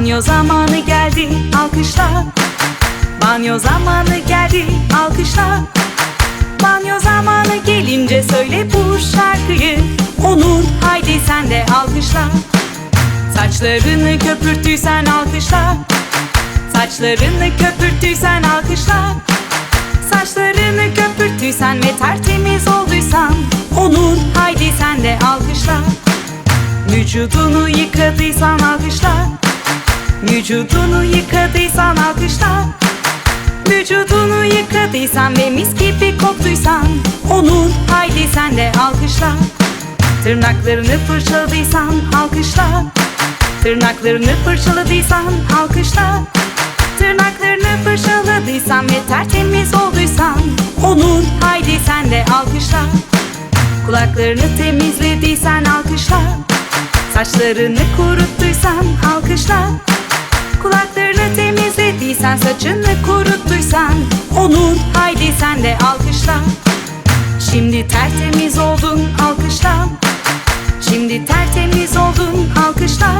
Banyo zamanı geldi alkışla. Banyo zamanı geldi alkışla. Banyo zamanı gelince söyle bu şarkıyı. Onur haydi sen de alkışla. Saçlarını köpürttüysen alkışla. Saçlarını köpürttüysen alkışla. Saçlarını köpürttüysen ve tertemiz olduysan. Onur haydi sen de alkışla. Vücudunu yıkadıysan alkışla Vücudunu yıkadıysan alkışla. Vücudunu yıkadıysan ve mis gibi koktuysan Onur haydi sen de alkışla. Tırnaklarını fırçaladıysan alkışla. Tırnaklarını fırçaladıysan alkışla. Tırnaklarını fırçaladıysan ve tertemiz olduysan Onur haydi sen de alkışla. Kulaklarını temizlediysen alkışla. Saçlarını kuruttuysan alkışla saçını kuruttuysan Onur haydi sen de alkışla. Şimdi tertemiz oldun alkışla. Şimdi tertemiz oldun alkışla